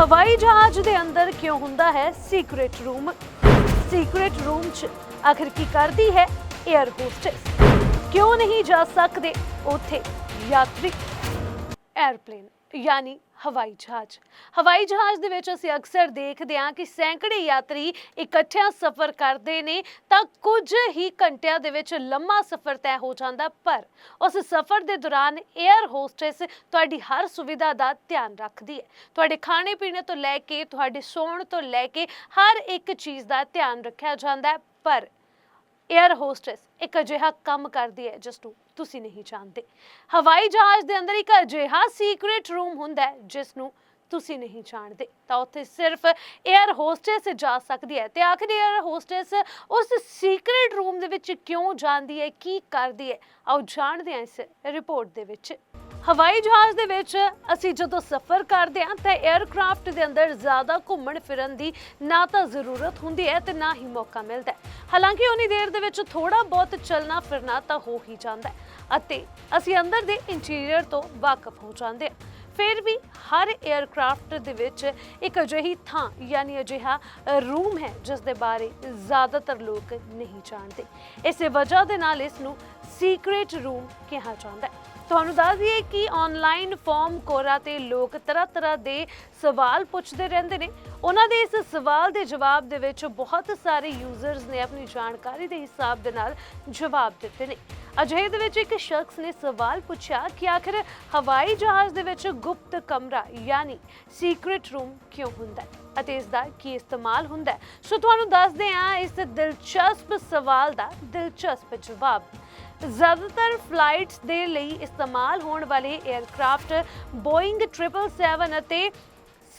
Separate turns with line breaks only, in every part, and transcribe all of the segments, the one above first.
ਹਵਾਈ ਜਹਾਜ਼ ਦੇ ਅੰਦਰ ਕਿਉਂ ਹੁੰਦਾ ਹੈ ਸੀਕ੍ਰੀਟ ਰੂਮ ਸੀਕ੍ਰੀਟ ਰੂਮ 'ਚ ਆਖਿਰ ਕੀ ਕਰਦੀ ਹੈ 에ਅਰ ਹੋਸਟੈਸ ਕਿਉਂ ਨਹੀਂ ਜਾ ਸਕਦੇ ਉੱਥੇ ਯਾਤਰੀ? 에ਅਰਪਲੇਨ ਯਾਨੀ ਹਵਾਈ ਜਹਾਜ਼। ਹਵਾਈ ਜਹਾਜ਼ ਦੇ ਵਿੱਚ ਅਸੀਂ ਅਕਸਰ ਦੇਖਦੇ ਹਾਂ ਕਿ ਸੈਂਕੜੇ ਯਾਤਰੀ ਇਕੱਠਿਆਂ ਸਫ਼ਰ ਕਰਦੇ ਨੇ ਤਾਂ ਕੁਝ ਹੀ ਘੰਟਿਆਂ ਦੇ ਵਿੱਚ ਲੰਮਾ ਸਫ਼ਰ ਤੈਅ ਹੋ ਜਾਂਦਾ, ਪਰ ਉਸ ਸਫ਼ਰ ਦੇ ਦੌਰਾਨ 에ਅਰ ਹੋਸਟੈਸ ਤੁਹਾਡੀ ਹਰ ਸੁਵਿਧਾ ਦਾ ਧਿਆਨ ਰੱਖਦੀ ਹੈ। ਤੁਹਾਡੇ ਖਾਣੇ ਪੀਣੇ ਤੋਂ ਲੈ ਕੇ, ਤੁਹਾਡੇ ਸੌਣ ਤੋਂ ਲੈ ਕੇ ਹਰ ਇੱਕ ਚੀਜ਼ ਦਾ ਧਿਆਨ ਰੱਖਿਆ ਜਾਂਦਾ ਹੈ, ਪਰ 에ਅਰ ਹੋਸਟੈਸ ਇੱਕ ਅਜਿਹਾ ਕੰਮ ਕਰਦੀ ਹੈ, ਜਿਸ ਤੁਸੀਂ ਨਹੀਂ ਜਾਣਦੇ। ਹਵਾਈ ਜਹਾਜ਼ ਦੇ ਅੰਦਰ ਇੱਕ ਅਜਿਹਾ ਸੀਕ੍ਰੀਟ ਰੂਮ ਹੁੰਦਾ ਹੈ, ਜਿਸ ਨੂੰ ਤੁਸੀਂ ਨਹੀਂ ਜਾਣਦੇ। ਤਾਂ ਉੱਥੇ ਸਿਰਫ ਏਅਰ ਹੋਸਟੈਸ ਜਾ ਸਕਦੀ ਹੈ। ਤੇ ਆਖਰੀ ਏਅਰ ਹੋਸਟੈਸ ਉਸ ਸੀਕ੍ਰੀਟ ਰੂਮ ਦੇ ਵਿੱਚ ਕਿਉਂ ਜਾਂਦੀ ਹੈ, ਕੀ ਕਰਦੀ ਹੈ? ਆਓ ਜਾਣਦੇ ਹਾਂ ਇਸ ਰਿਪੋਰਟ ਦੇ ਵਿੱਚ। ਹਵਾਈ ਜਹਾਜ਼ ਦੇ ਵਿੱਚ ਅਸੀਂ ਜਦੋਂ ਸਫ਼ਰ ਕਰਦੇ ਹਾਂ ਤਾਂ 에ਅਰਕ੍ਰਾਫਟ ਦੇ ਅੰਦਰ ਜ਼ਿਆਦਾ ਘੁੰਮਣ ਫਿਰਨ ਦੀ ਨਾ ਤਾਂ ਜ਼ਰੂਰਤ ਹੁੰਦੀ ਹੈ ਤੇ ਨਾ ਹੀ ਮੌਕਾ ਮਿਲਦਾ ਹੈ। ਹਾਲਾਂਕਿ ਉਨੀ ਦੇਰ ਦੇ ਵਿੱਚ ਥੋੜਾ ਬਹੁਤ ਚੱਲਣਾ ਫਿਰਨਾ ਤਾਂ ਹੋ ਹੀ ਜਾਂਦਾ ਹੈ ਅਤੇ ਅਸੀਂ ਅੰਦਰ ਦੇ ਇੰਟੀਰੀਅਰ ਤੋਂ ਵਾਕਫ ਹੋ ਜਾਂਦੇ ਹਾਂ। ਫਿਰ ਵੀ ਹਰ 에ਅਰਕ੍ਰਾਫਟ ਦੇ ਵਿੱਚ ਇੱਕ ਅਜਿਹੀ ਥਾਂ ਯਾਨੀ ਅਜਿਹਾ ਰੂਮ ਹੈ ਜਿਸ ਦੇ ਬਾਰੇ ਜ਼ਿਆਦਾਤਰ ਲੋਕ ਨਹੀਂ ਜਾਣਦੇ। ਇਸੇ ਵਜ੍ਹਾ ਦੇ ਨਾਲ ਇਸ ਨੂੰ ਸੀਕ੍ਰੀਟ ਰੂਮ ਕਿਹਾ ਜਾਂਦਾ ਹੈ। ਤੁਹਾਨੂੰ ਦੱਸ ਦਈਏ ਕਿ ਆਨਲਾਈਨ ਫਾਰਮ ਕੋਰਾ ਤੇ ਲੋਕ ਤਰ੍ਹਾਂ ਤਰ੍ਹਾਂ ਦੇ ਸਵਾਲ ਪੁੱਛਦੇ ਰਹਿੰਦੇ ਨੇ। ਉਹਨਾਂ ਦੇ ਇਸ ਸਵਾਲ ਦੇ ਜਵਾਬ ਦੇ ਵਿੱਚ ਬਹੁਤ ਸਾਰੇ ਯੂਜ਼ਰਸ ਨੇ ਆਪਣੀ ਜਾਣਕਾਰੀ ਦੇ ਹਿਸਾਬ ਦੇ ਨਾਲ ਜਵਾਬ ਦਿੱਤੇ ਨੇ। ਅਜਿਹੇ ਦੇ ਵਿੱਚ ਇੱਕ ਸ਼ਖਸ ਨੇ ਸਵਾਲ ਪੁੱਛਿਆ ਕਿ ਆਖਿਰ ਹਵਾਈ ਜਹਾਜ਼ ਦੇ ਵਿੱਚ ਗੁਪਤ ਕਮਰਾ ਯਾਨੀ ਸੀਕ੍ਰੀਟ ਰੂਮ ਕਿਉਂ ਹੁੰਦਾ ਹੈ ਅਤੇ ਇਸ ਦਾ ਕੀ ਇਸਤੇਮਾਲ ਹੁੰਦਾ ਹੈ? ਸੋ ਤੁਹਾਨੂੰ ਦੱਸਦੇ ਹਾਂ ਇਸ ਦਿਲਚਸਪ ਸਵਾਲ ਦਾ ਦਿਲਚਸਪ ਜਵਾਬ। ਜ਼ਿਆਦਾਤਰ ਫਲਾਈਟਸ ਦੇ ਲਈ ਇਸਤੇਮਾਲ ਹੋਣ ਵਾਲੇ 에ਅਰਕ੍ਰਾਫਟ ਬੋਇੰਗ 777 ਅਤੇ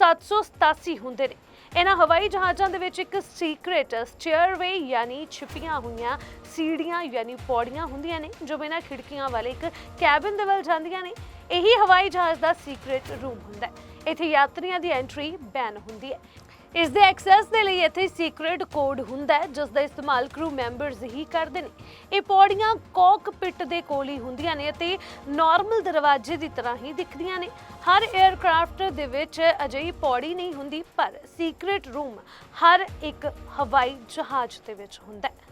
787 ਹੁੰਦੇ ਨੇ। ਇਹਨਾਂ ਹਵਾਈ ਜਹਾਜ਼ਾਂ ਦੇ ਵਿੱਚ ਇੱਕ ਸੀਕ੍ਰੀਟ ਸਟੇਅਰਵੇ ਯਾਨੀ ਛਿਪੀਆਂ ਹੋਈਆਂ ਸੀੜੀਆਂ ਯਾਨੀ ਪੌੜੀਆਂ ਹੁੰਦੀਆਂ ਨੇ, ਜੋ ਬਿਨਾਂ ਖਿੜਕੀਆਂ ਵਾਲੇ ਇੱਕ ਕੈਬਿਨ ਦੇ ਵੱਲ ਜਾਂਦੀਆਂ ਨੇ। ਇਹੀ ਹਵਾਈ ਜਹਾਜ਼ ਦਾ ਸੀਕ੍ਰੀਟ ਰੂਮ ਹੁੰਦਾ ਹੈ। ਇੱਥੇ ਯਾਤਰੀਆਂ ਦੀ ਐਂਟਰੀ ਬੈਨ ਹੁੰਦੀ ਹੈ। ਇਸ ਦੇ ਐਕਸੈਸ ਦੇ ਲਈ ਇੱਥੇ ਸੀਕ੍ਰੀਟ ਕੋਡ ਹੁੰਦਾ ਹੈ ਜਿਸ ਦਾ ਇਸਤੇਮਾਲ ਕਰੂ ਮੈਂਬਰਸ ਹੀ ਕਰਦੇ ਨੇ। ਇਹ ਪੌੜੀਆਂ ਕਾਕਪਿਟ ਦੇ ਕੋਲ ਹੀ ਹੁੰਦੀਆਂ ਨੇ ਅਤੇ ਨਾਰਮਲ ਦਰਵਾਜ਼ੇ ਦੀ ਤਰ੍ਹਾਂ ਹੀ ਦਿਖਦੀਆਂ ਨੇ। ਹਰ 에ਅਰਕ੍ਰਾਫਟ ਦੇ ਵਿੱਚ ਅਜਿਹੀ ਪੌੜੀ ਨਹੀਂ ਹੁੰਦੀ, ਪਰ ਸੀਕ੍ਰੀਟ ਰੂਮ ਹਰ ਇੱਕ ਹਵਾਈ ਜਹਾਜ਼ ਦੇ ਵਿੱਚ ਹੁੰਦਾ ਹੈ।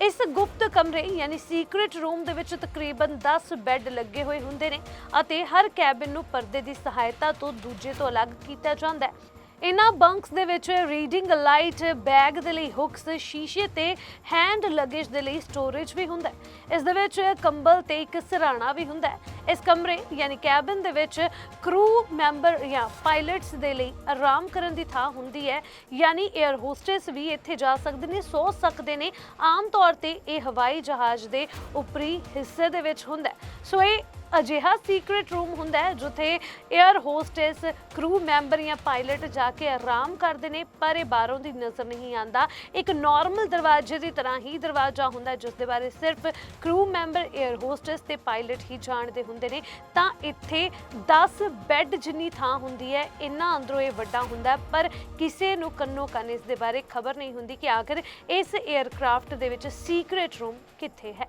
ਇਸ ਗੁਪਤ ਕਮਰੇ, ਯਾਨੀ ਸੀਕ੍ਰੀਟ ਰੂਮ ਦੇ ਵਿੱਚ ਤਕਰੀਬਨ 10 ਬੈੱਡ ਲੱਗੇ ਹੋਏ ਹੁੰਦੇ ਨੇ ਅਤੇ ਹਰ ਕੈਬਿਨ ਨੂੰ ਪਰਦੇ ਦੀ ਸਹਾਇਤਾ ਤੋਂ ਦੂਜੇ ਤੋਂ ਅਲੱਗ ਕੀਤਾ ਜਾਂਦਾ ਹੈ। ਇਹਨਾਂ ਬੰਕਸ ਦੇ ਵਿੱਚ ਰੀਡਿੰਗ ਲਾਈਟ ਬੈਗ ਦੇ ਲਈ ਹੁਕਸ ਸ਼ੀਸ਼ੇ ਤੇ ਹੈਂਡ ਲਗੇਜ ਦੇ ਲਈ ਸਟੋਰੇਜ ਵੀ ਹੁੰਦਾ ਹੈ। ਇਸ ਦੇ ਵਿੱਚ ਕੰਬਲ ਤੇ ਇੱਕ ਸਿਰਾਣਾ ਵੀ ਹੁੰਦਾ ਹੈ। ਇਸ ਕਮਰੇ ਯਾਨੀ ਕੈਬਿਨ ਦੇ ਵਿੱਚ ਕਰੂ ਮੈਂਬਰ ਜਾਂ ਪਾਇਲਟਸ ਦੇ ਲਈ ਆਰਾਮ ਕਰਨ ਦੀ ਥਾਂ ਹੁੰਦੀ ਹੈ। ਯਾਨੀ 에ਅਰ ਹੋਸਟੈਸ ਵੀ ਇੱਥੇ ਜਾ ਸਕਦੇ ਨੇ, ਸੋ ਸਕਦੇ ਨੇ। ਆਮ ਤੌਰ ਤੇ ਇਹ ਹਵਾਈ ਜਹਾਜ਼ ਦੇ ਉੱਪਰੀ ਹਿੱਸੇ ਦੇ ਵਿੱਚ ਹੁੰਦਾ ਸੋ ਇਹ ਅਜਿਹਾ ਸੀਕ੍ਰੀਟ ਰੂਮ ਹੁੰਦਾ ਹੈ ਜਿੱਥੇ 에ਅਰ ਹੋਸਟੈਸ ਕਰੂ ਮੈਂਬਰ ਜਾਂ ਪਾਇਲਟ ਜਾ ਕੇ ਆਰਾਮ ਕਰਦੇ ਨੇ, ਪਰ ਇਹ ਬਾਹਰੋਂ ਦੀ ਨਜ਼ਰ ਨਹੀਂ ਆਂਦਾ ਇੱਕ ਨਾਰਮਲ ਦਰਵਾਜ਼ੇ ਦੀ ਤਰ੍ਹਾਂ ਹੀ ਦਰਵਾਜ਼ਾ ਹੁੰਦਾ ਜਿਸ ਦੇ ਬਾਰੇ ਸਿਰਫ ਕਰੂ ਮੈਂਬਰ 에ਅਰ ਹੋਸਟੈਸ ਤੇ ਪਾਇਲਟ ਹੀ ਜਾਣਦੇ ਹੁੰਦੇ ਨੇ। ਤਾਂ ਇੱਥੇ 10 ਬੈੱਡ ਜਿੰਨੀ ਥਾਂ ਹੁੰਦੀ ਹੈ, ਇੰਨਾ ਅੰਦਰੋਂ ਇਹ ਵੱਡਾ ਹੁੰਦਾ ਪਰ ਕਿਸੇ ਨੂੰ ਕੰਨੋ ਕੰਨ ਇਸ ਦੇ ਬਾਰੇ ਖਬਰ ਨਹੀਂ ਹੁੰਦੀ ਕਿ ਆਖਿਰ ਇਸ 에ਅਰਕ੍ਰਾਫਟ ਦੇ ਵਿੱਚ ਸੀਕ੍ਰੀਟ ਰੂਮ ਕਿੱਥੇ ਹੈ।